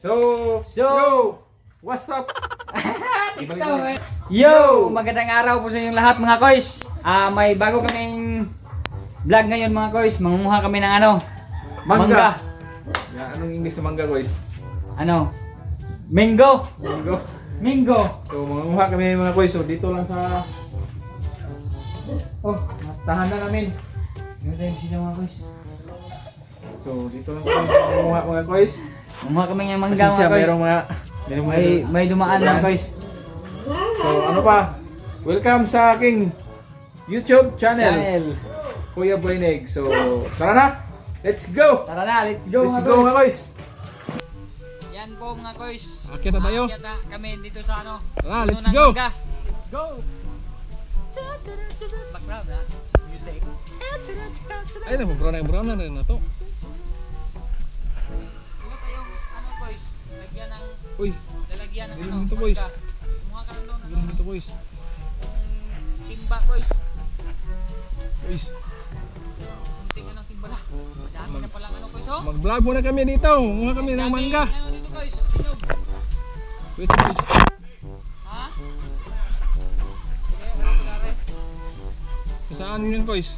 So, So- yo, what's up? Yo! Magandang araw po sa inyong lahat mga koys. Ah, may bago kaming vlog ngayon mga koys. Mangunguha kami ng ano? Mangga. Yeah, anong English sa mangga, guys? Ano? Mango. Mango. Mango. So, mangunguha kami mga guys. So, dito lang sa... Oh, tahan na namin. Ano tayo sila mga koys? So, dito lang kami mangunguha mga guys. Mangunguha kami ng mangga Pasensya, mga koys. merong mga... Merong mga... May, may dumaan mga koys. So, ano pa? Welcome sa aking YouTube channel, Channel. Kuya Boynig. So, tara na! Let's go! Tara na, let's go Let's mga go mga guys! Yan po mga koys. Akyat na tayo. Aakyat na kami dito sa ano. Tara, puno let's ng go. mangga. Let's go. Background ha. Music. Ay, nabubra na brown na rin na to. Boys? Lagyan ng Uy, lalagyan ng ano? nito, boys. Kumuha ka lang yun ano? dito boys. Yung timba boys. Boys, Kunting ano timba na. Madami na palang ano boys oh. mag-vlog muna kami dito. Munga kami ng mangga. Ano dito boys? Inog. Wait, boys. Ha? Okay, wala ko dare. Saan yun? Guys,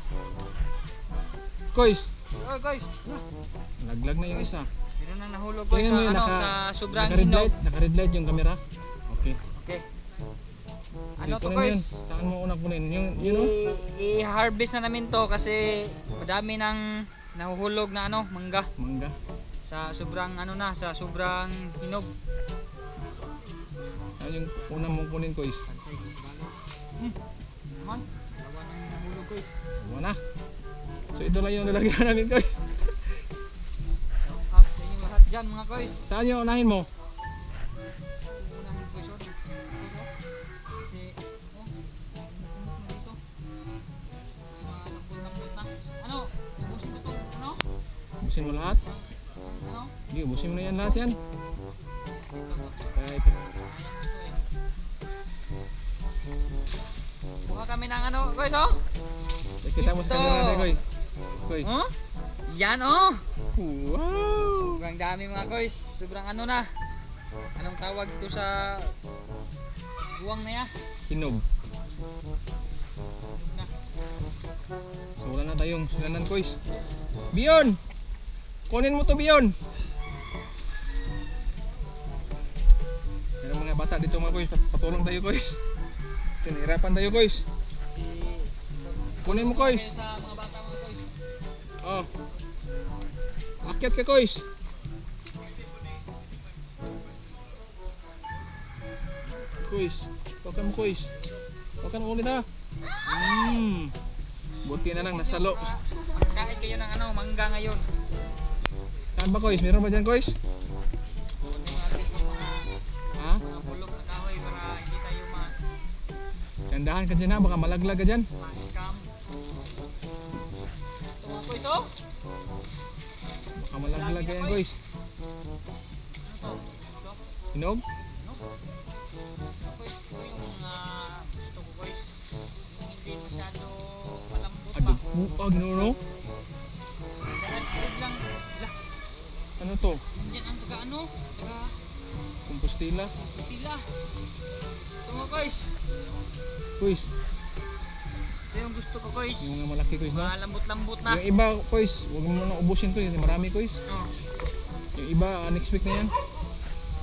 Oh guys. laglag na yung isa. Nahulog Tingnan sa ano naka, sa sobrang naka red light, naka red light yung camera. Okay. Okay. Ano to guys? Saan mo una kunin? Yung, yun. I- I-harvest na namin to kasi madami nang nahuhulog na ano, mangga Mangga. sa sobrang ano na, sa sobrang hinog. Ano yung una mong kunin guys? Hmm. Naman, ko. Wala na. So ito lang yung lalagyan namin guys. Dyan mga koys. Saan yung unahin mo? Ano? Ubusin. Ano? Ubusin mo lahat? Ano? Sige, ubusin mo na yan lahat yan. Kaya ito. Buka kami ng ano, guys oh. Kita mo sa natin guys. Guys. Oh? Yan oh. Wow! Sobrang dami mga guys. Sobrang ano na. Anong tawag ito sa buwang na ya? Hinog. Na. So wala na tayong sulanan guys. Bion! Kunin mo to Bion! Ang mga bata dito mga guys. Pat- Patulong tayo guys. Sinirapan tayo guys. Kunin mo guys. Mga bata mga guys. Oh. Akyat ka guys. Guys, huwag mo guys. Huwag mo ulit ha. Hmm. Buti na lang nasalo. Kain kayo ng ano, mangga ngayon. Saan ba guys? Meron ba dyan mga, Ha? bulok na kahoy para hindi tayo ma Kandahan ka dyan ha, baka malaglag ka dyan. ma-scam. Ito mga guys oh. Baka malaglag ka yan guys. Ano to? Ah, ginuro. Kaya spread lang. Ano to? yan ang taga ano? Taga Compostela. Tila. Ito mga guys. Guys, Ito yung gusto ko guys. yung mga malaki guys na. Mga lambot-lambot na. Yung iba guys, huwag mo na ubusin to. Marami guys. Oh. Yung iba, uh, next week na yan.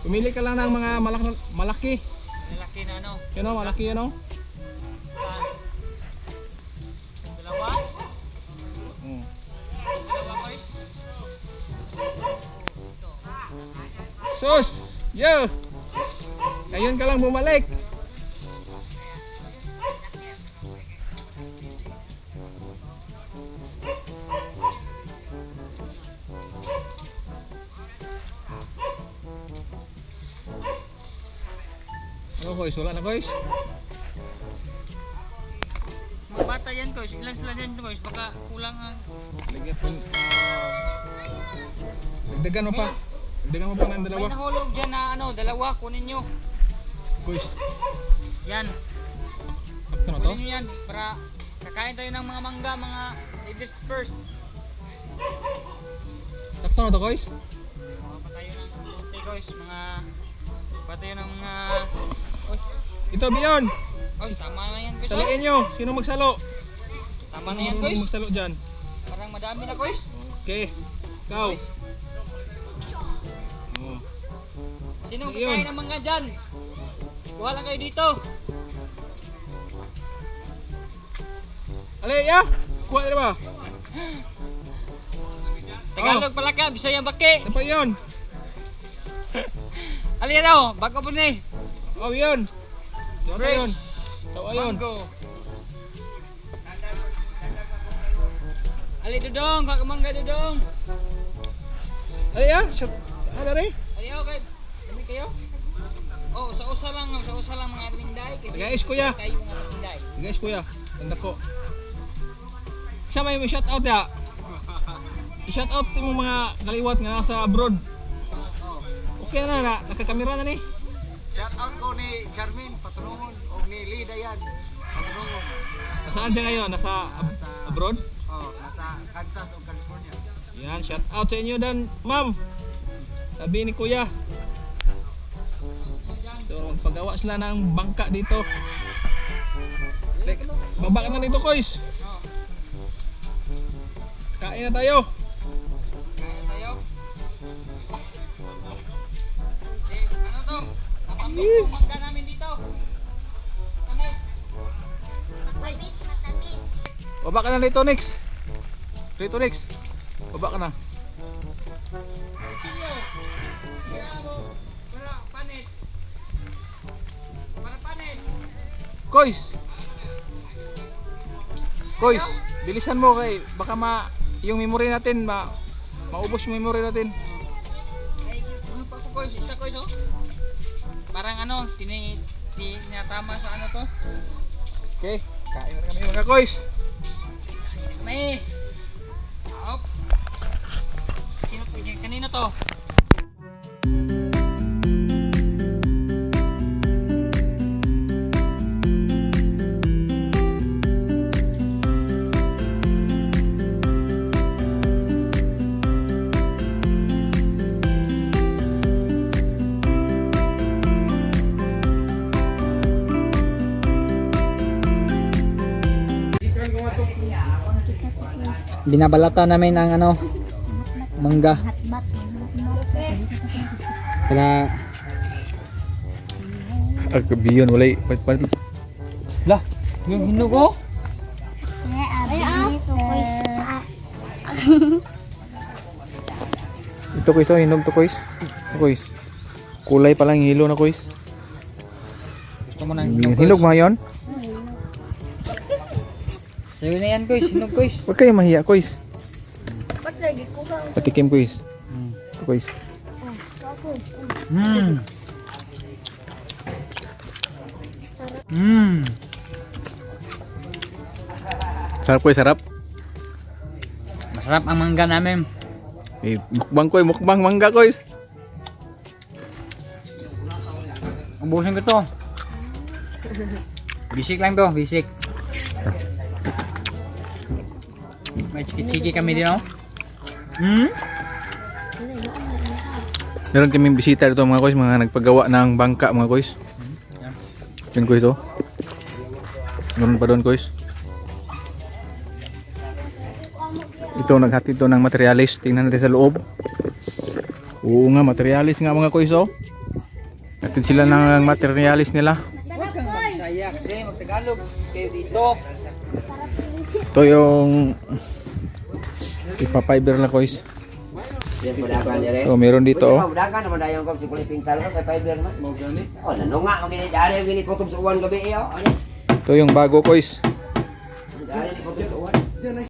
Pumili ka lang ng mga malaki. malaki. Na ano. Yan o, malaki yan o. Yan. Sus! Yo! Ngayon ka lang bumalik. Ano guys? Wala na guys? Mga bata yan guys. Ilan sila yan guys. Baka kulang ang... Lagyan pa. Dagdagan mo pa. Dagdagan mo pa ng May dalawa. nahulog dyan na ano. Dalawa. Kunin nyo. Guys, Yan. na to? Kunin nyo yan. Para kakain tayo ng mga mangga. Mga ladies first. Sakto na to guys? Mga pa tayo ng lote guys, mga pati yun ang mga Uy, Ito, Bion. oy, tama na yan guys. Saliin nyo. Sino magsalo? Tama na Sino yan guys. magsalo dyan? Madami na guys. Okay. Ikaw. Oh. Sino Yun. kakain ng mga dyan? Kuha lang kayo dito. Ali, ya. Kuha na ba? Tagalog pala ka, Bisaya baki. Ano pa yun? Ali daw, bago po ni. Oh, yun. Ano pa yun? Mango. Ali dudong, kak mangga dudong. Ali, ya. Shot. Ano rin? Ali ako kay kami kayo. Oh, sa usa lang, sa usa lang mga minday kasi Guys, kuya. tayo mga minday. Guys, kuya. Tanda ko. Sa may shout out ya. I-shout out mo mga kaliwat nga nasa abroad. Okay na na, nakakamera na ni. Shout out ko ni Charmin Patrongon o ni Lida yan. Patrongon. Nasaan siya ngayon? Nasa ab- abroad? Oh, nasa Kansas o California. Yan, shout out sa inyo dan, ma'am. Sabi ni kuya. So, magpagawa sila ng bangka dito. Baba ka na dito, Kois. Oh, Kain na tayo. kaya tayo. Eh, ano to? Matambok yung mangga namin dito. Tamis. Matamis, matamis. Baba ka na dito, Nix. Dito, Nix. Baba ka na. Kois. Kois, bilisan mo kay baka ma yung memory natin ma maubos yung memory natin. Guys? Isa guys oh. Parang ano, tini, tinatama sa ano to? Okay, kain na kami mga Kois. May. Sino kanina to? Binabalata namin ang ano mangga Hatbat. para Agbiyon walay lah yung hinog dito. Ito Kois, oh, hinog to Kois. Ito, Kois. Kulay pa lang hilo na Kois. gusto mo ng hinog Hinog mga yon. Sa'yo na yan guys, hinog guys Huwag kayo mahiya Kois. Lagi ko? Patikim Kois. Ito Kois. Hmm. Hmm. Sarap Kois, sarap. Masarap ang mangga namin. Eh, mukbang Kois, mukbang mangga Kois. Ubusin ko to. Bisik lang to, bisik. May chiki-chiki kami din oh. Hmm? Meron kaming bisita dito mga Kois, mga nagpagawa ng bangka mga Kois. Yan Kois oh. Meron pa doon Kois. Ito naghatid to ng materialis. Tingnan natin sa loob. Oo nga, materialis nga mga Kois oh. Hatid sila ng materialis nila. Huwag kang magsaya kasi magtagalog kayo dito. Ito yung ipapiber na pudakan dire. So meron dito oh. Pudakan naman dayon kog sukuli pingsal ko kay fiber man. Mo gani. Oh, nanunga mo gini dari gini kutob sa uwan gabi yo. Ano? Ito yung bago Kois. Dari ni.